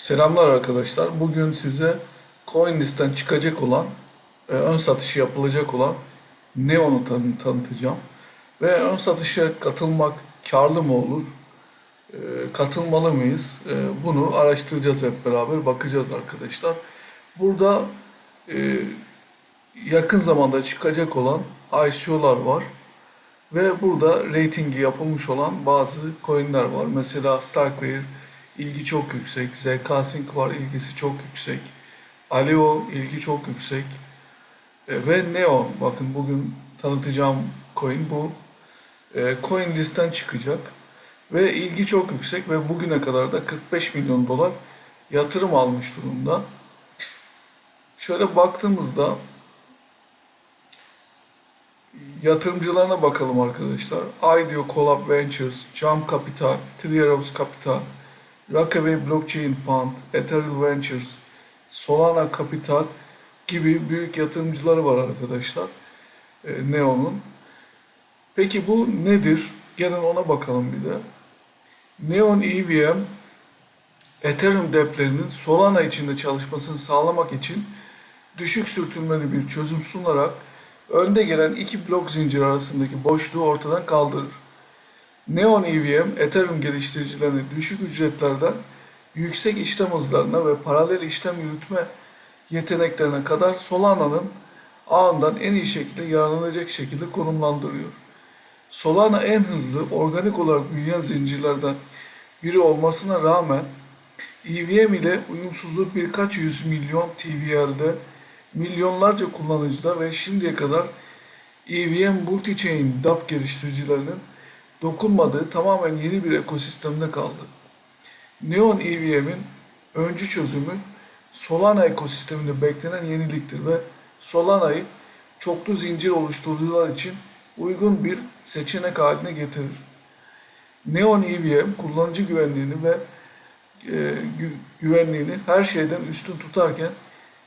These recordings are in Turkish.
Selamlar arkadaşlar. Bugün size CoinList'ten çıkacak olan, e, ön satışı yapılacak olan Neon'u tanı- tanıtacağım. Ve ön satışa katılmak karlı mı olur? E, katılmalı mıyız? E, bunu araştıracağız hep beraber, bakacağız arkadaşlar. Burada e, yakın zamanda çıkacak olan ICO'lar var. Ve burada ratingi yapılmış olan bazı coinler var. Mesela Starkware ilgi çok yüksek. ZK-Sync var ilgisi çok yüksek. Aleo ilgi çok yüksek. E, ve Neon bakın bugün tanıtacağım coin bu. E, coin listten çıkacak. Ve ilgi çok yüksek ve bugüne kadar da 45 milyon dolar yatırım almış durumda. Şöyle baktığımızda yatırımcılarına bakalım arkadaşlar. IDEO Collab Ventures, Jump Capital, Three Arrows Capital, Rockaway Blockchain Fund, Ethereal Ventures, Solana Capital gibi büyük yatırımcıları var arkadaşlar. e, Neon'un. Peki bu nedir? Gelin ona bakalım bir de. Neon EVM Ethereum deplerinin Solana içinde çalışmasını sağlamak için düşük sürtünmeli bir çözüm sunarak önde gelen iki blok zinciri arasındaki boşluğu ortadan kaldırır. Neon EVM, Ethereum geliştiricilerine düşük ücretlerden yüksek işlem hızlarına ve paralel işlem yürütme yeteneklerine kadar Solana'nın ağından en iyi şekilde yararlanacak şekilde konumlandırıyor. Solana en hızlı organik olarak büyüyen zincirlerden biri olmasına rağmen EVM ile uyumsuzluğu birkaç yüz milyon TVL'de milyonlarca kullanıcıda ve şimdiye kadar EVM multi-chain DApp geliştiricilerinin dokunmadığı tamamen yeni bir ekosistemde kaldı. Neon EVM'in öncü çözümü Solana ekosisteminde beklenen yeniliktir ve Solana'yı çoklu zincir oluşturucular için uygun bir seçenek haline getirir. Neon EVM kullanıcı güvenliğini ve e, gü- güvenliğini her şeyden üstün tutarken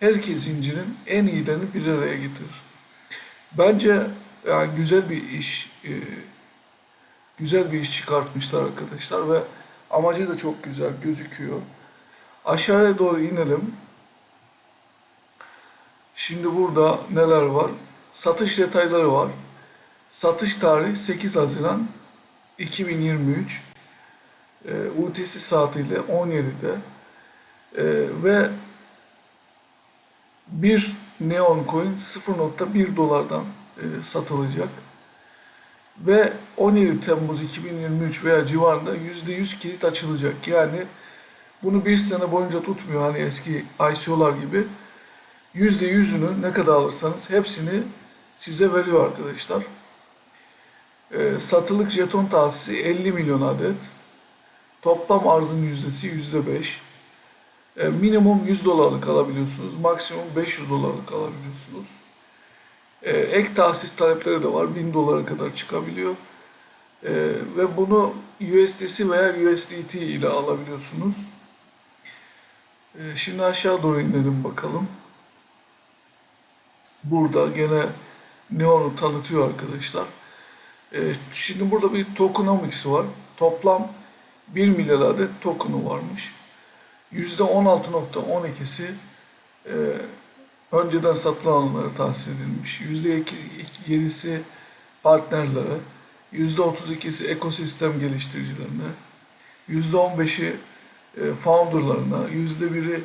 her iki zincirin en iyilerini bir araya getirir. Bence yani güzel bir iş, e, güzel bir iş çıkartmışlar arkadaşlar ve amacı da çok güzel gözüküyor. Aşağıya doğru inelim. Şimdi burada neler var? Satış detayları var. Satış tarihi 8 Haziran 2023. E, UTC saatiyle 17'de. E, ve bir Neon Coin 0.1 dolardan e, satılacak. Ve 17 Temmuz 2023 veya civarında %100 kilit açılacak. Yani bunu bir sene boyunca tutmuyor hani eski ICO'lar gibi. %100'ünü ne kadar alırsanız hepsini size veriyor arkadaşlar. E, satılık jeton tahsisi 50 milyon adet. Toplam arzın yüzdesi %5. E, minimum 100 dolarlık alabiliyorsunuz. Maksimum 500 dolarlık alabiliyorsunuz. E, ek tahsis talepleri de var. 1000 dolara kadar çıkabiliyor. E, ve bunu USDC veya USDT ile alabiliyorsunuz. E, şimdi aşağı doğru inelim bakalım. Burada gene Neon'u tanıtıyor arkadaşlar. E, şimdi burada bir tokenomics var. Toplam 1 milyar adet token'u varmış. %16.12'si e, önceden satılanlara tahsis edilmiş. %7'si partnerlere, %32'si ekosistem geliştiricilerine, %15'i e, founderlarına, %1'i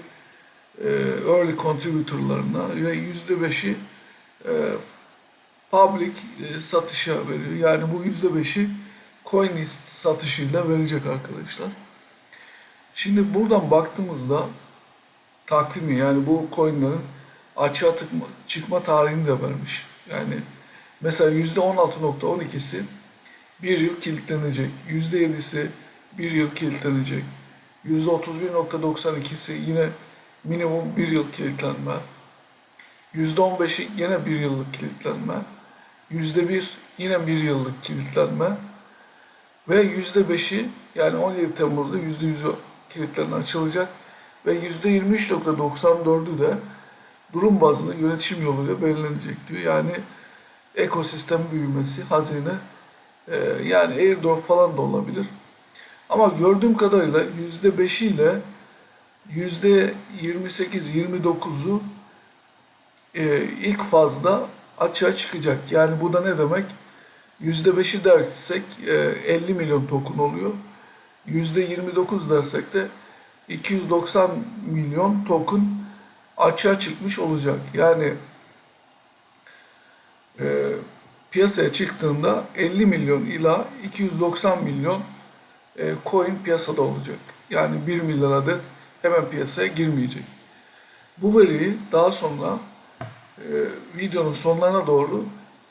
e, early contributorlarına ve %5'i e, public satışa veriyor. Yani bu %5'i CoinList satışıyla verecek arkadaşlar. Şimdi buradan baktığımızda takvimi yani bu coinlerin açığa tıkma, çıkma tarihini de vermiş. Yani mesela %16.12'si bir yıl kilitlenecek. %7'si bir yıl kilitlenecek. %31.92'si yine minimum bir yıl kilitlenme. %15'i yine bir yıllık kilitlenme. %1 yine bir yıllık kilitlenme. Ve %5'i yani 17 Temmuz'da %100'ü kilitlerine açılacak. Ve %23.94'ü de durum bazlı yönetişim yoluyla belirlenecek diyor. Yani ekosistem büyümesi, hazine, e, yani airdrop falan da olabilir. Ama gördüğüm kadarıyla %5'iyle yüzde 28-29'u e, ilk fazda açığa çıkacak. Yani bu da ne demek? Yüzde 5'i dersek e, 50 milyon token oluyor. Yüzde 29 dersek de 290 milyon token açığa çıkmış olacak. Yani e, piyasaya çıktığında 50 milyon ila 290 milyon e, coin piyasada olacak. Yani 1 milyar adet hemen piyasaya girmeyecek. Bu veriyi daha sonra e, videonun sonlarına doğru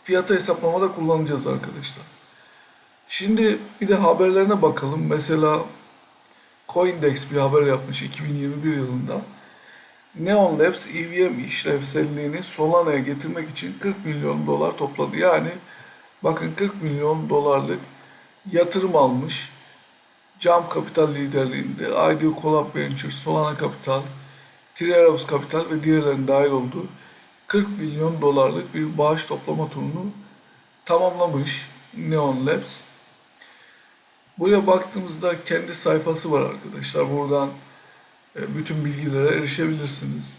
fiyatı hesaplamada kullanacağız arkadaşlar. Şimdi bir de haberlerine bakalım. Mesela Coindex bir haber yapmış 2021 yılında. Neon Labs EVM işlevselliğini Solana'ya getirmek için 40 milyon dolar topladı. Yani bakın 40 milyon dolarlık yatırım almış. Jump Capital liderliğinde IDEO Collab Ventures, Solana Capital, Triodos Capital ve diğerlerinin dahil olduğu 40 milyon dolarlık bir bağış toplama turunu tamamlamış Neon Labs. Buraya baktığımızda kendi sayfası var arkadaşlar. Buradan bütün bilgilere erişebilirsiniz.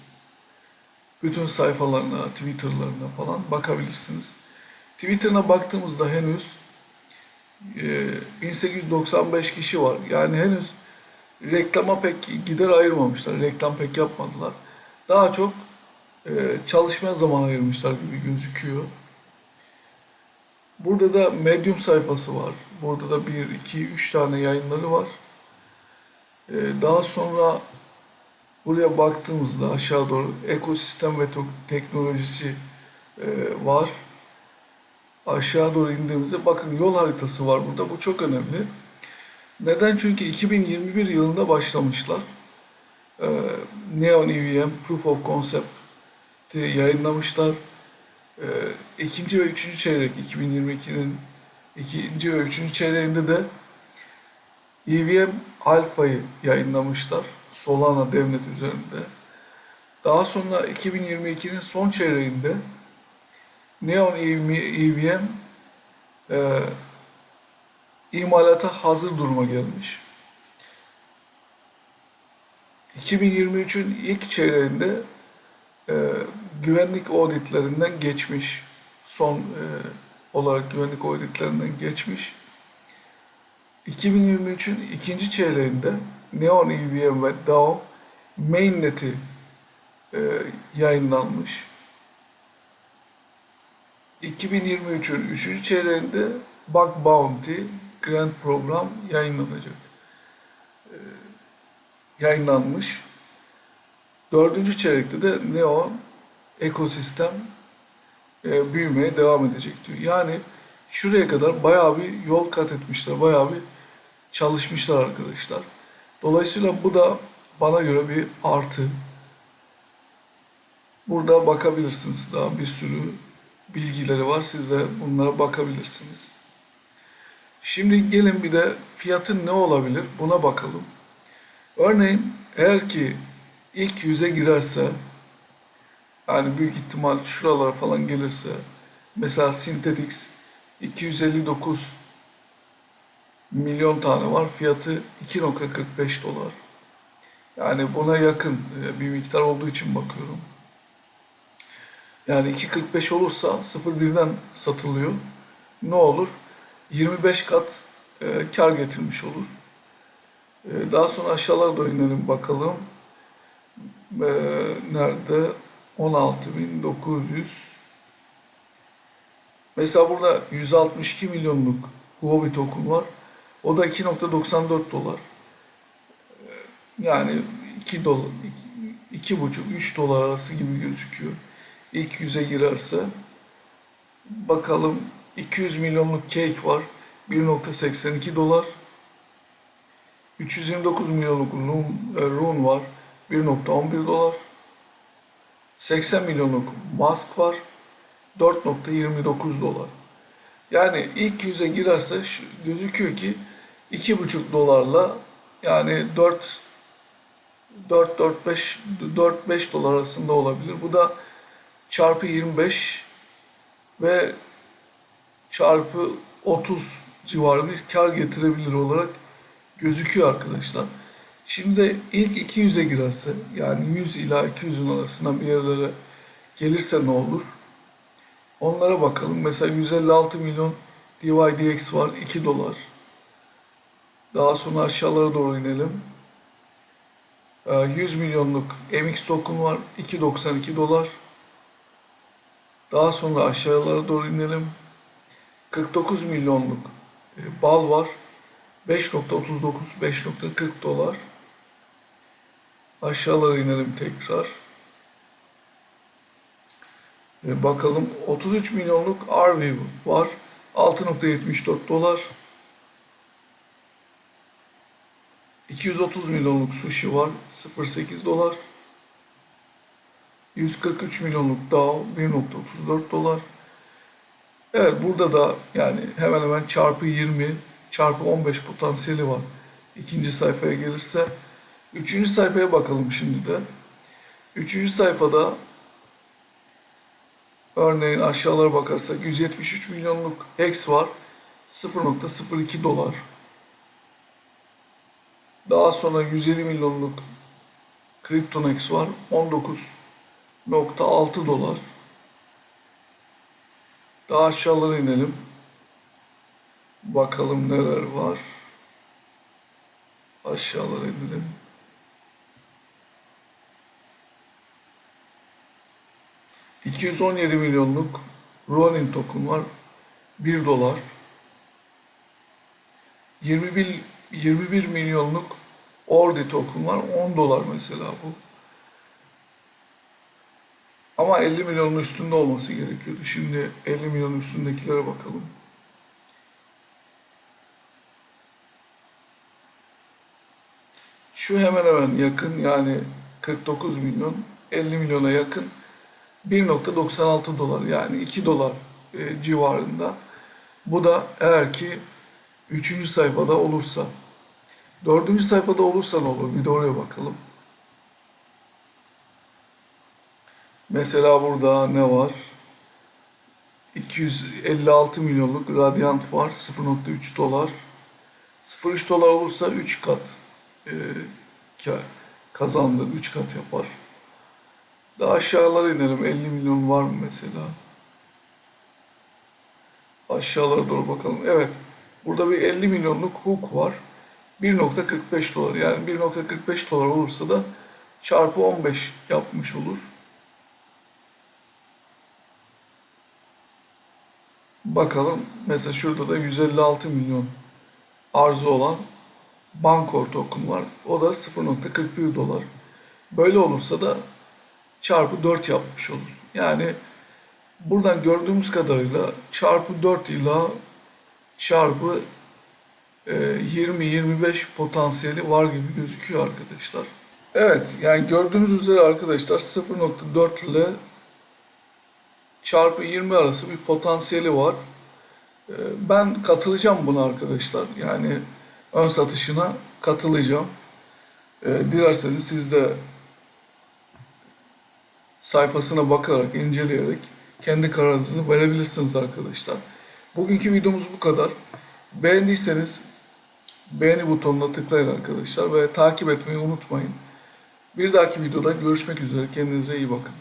Bütün sayfalarına, Twitter'larına falan bakabilirsiniz. Twitter'ına baktığımızda henüz e, 1895 kişi var. Yani henüz reklama pek gider ayırmamışlar. Reklam pek yapmadılar. Daha çok e, çalışmaya zaman ayırmışlar gibi gözüküyor. Burada da Medium sayfası var. Burada da 1, 2, 3 tane yayınları var. E, daha sonra buraya baktığımızda aşağı doğru ekosistem ve teknolojisi e, var. Aşağı doğru indiğimizde bakın yol haritası var burada. Bu çok önemli. Neden? Çünkü 2021 yılında başlamışlar. E, Neon EVM Proof of Concept yayınlamışlar. E, ikinci ve üçüncü çeyrek 2022'nin ikinci ve üçüncü çeyreğinde de EVM Alpha'yı yayınlamışlar. Solana devlet üzerinde. Daha sonra 2022'nin son çeyreğinde Neon EVM e, imalata hazır duruma gelmiş. 2023'ün ilk çeyreğinde e, güvenlik auditlerinden geçmiş. Son e, olarak güvenlik auditlerinden geçmiş. 2023'ün ikinci çeyreğinde Neon EVM ve DAO mainnet'i e, yayınlanmış. 2023'ün üçüncü çeyreğinde Bug Bounty Grant Program yayınlanacak. E, yayınlanmış. Dördüncü çeyrekte de Neon ekosistem e, büyümeye devam edecek diyor. Yani şuraya kadar bayağı bir yol kat etmişler, bayağı bir çalışmışlar arkadaşlar. Dolayısıyla bu da bana göre bir artı. Burada bakabilirsiniz. Daha bir sürü bilgileri var. Siz de bunlara bakabilirsiniz. Şimdi gelin bir de fiyatı ne olabilir buna bakalım. Örneğin eğer ki ilk yüze girerse yani büyük ihtimal şuralar falan gelirse mesela Synthetix 259 milyon tane var. Fiyatı 2.45 dolar. Yani buna yakın e, bir miktar olduğu için bakıyorum. Yani 2.45 olursa 0.1'den satılıyor. Ne olur? 25 kat e, kar getirmiş olur. E, daha sonra aşağılara da inelim bakalım. E, nerede? 16.900 Mesela burada 162 milyonluk Huobi token var. O da 2.94 dolar. Yani 2 dolar, 2,5-3 dolar arası gibi gözüküyor. İlk yüze girerse. Bakalım 200 milyonluk cake var. 1.82 dolar. 329 milyonluk rune var. 1.11 dolar. 80 milyonluk mask var. 4.29 dolar. Yani ilk yüze girerse gözüküyor ki 2,5 dolarla yani 4 4 4 5 4 5 dolar arasında olabilir. Bu da çarpı 25 ve çarpı 30 civarı bir kar getirebilir olarak gözüküyor arkadaşlar. Şimdi ilk 200'e girerse yani 100 ila 200'ün arasında bir yerlere gelirse ne olur? Onlara bakalım. Mesela 156 milyon DYDX var 2 dolar. Daha sonra aşağılara doğru inelim. Ee, 100 milyonluk MX token var 2.92 dolar. Daha sonra aşağılara doğru inelim. 49 milyonluk e, bal var. 5.39, 5.40 dolar. Aşağılara inelim tekrar. E, bakalım 33 milyonluk RV var. 6.74 dolar. 230 milyonluk sushi var. 0.8 dolar. 143 milyonluk DAO 1.34 dolar. Evet burada da yani hemen hemen çarpı 20 çarpı 15 potansiyeli var. İkinci sayfaya gelirse. Üçüncü sayfaya bakalım şimdi de. Üçüncü sayfada örneğin aşağılara bakarsak 173 milyonluk X var. 0.02 dolar. Daha sonra 150 milyonluk Kryptonex var. 19.6 dolar. Daha aşağılara inelim. Bakalım neler var. Aşağılara inelim. ...217 milyonluk Ronin token var. 1 dolar. 21, 21 milyonluk Ordi token var. 10 dolar mesela bu. Ama 50 milyonun üstünde olması gerekiyordu. Şimdi 50 milyonun üstündekilere bakalım. Şu hemen hemen yakın yani 49 milyon 50 milyona yakın 1.96 dolar yani 2 dolar e, civarında. Bu da eğer ki 3. sayfada olursa. 4. sayfada olursa ne olur? Bir de oraya bakalım. Mesela burada ne var? 256 milyonluk Radiant var. 0.3 dolar. 0.3 dolar olursa 3 kat e, ka- kazandı. 3 kat yapar. Daha aşağılara inelim. 50 milyon var mı mesela? Aşağılara doğru bakalım. Evet. Burada bir 50 milyonluk hook var. 1.45 dolar. Yani 1.45 dolar olursa da çarpı 15 yapmış olur. Bakalım mesela şurada da 156 milyon arzu olan Bankor token var. O da 0.41 dolar. Böyle olursa da çarpı 4 yapmış olur. Yani buradan gördüğümüz kadarıyla çarpı 4 ila çarpı e, 20-25 potansiyeli var gibi gözüküyor arkadaşlar. Evet yani gördüğünüz üzere arkadaşlar 0.4 ile çarpı 20 arası bir potansiyeli var. Ee, Ben katılacağım buna arkadaşlar. Yani ön satışına katılacağım. Ee, Dilerseniz siz de sayfasına bakarak, inceleyerek kendi kararınızı verebilirsiniz arkadaşlar. Bugünkü videomuz bu kadar. Beğendiyseniz beğeni butonuna tıklayın arkadaşlar ve takip etmeyi unutmayın. Bir dahaki videoda görüşmek üzere. Kendinize iyi bakın.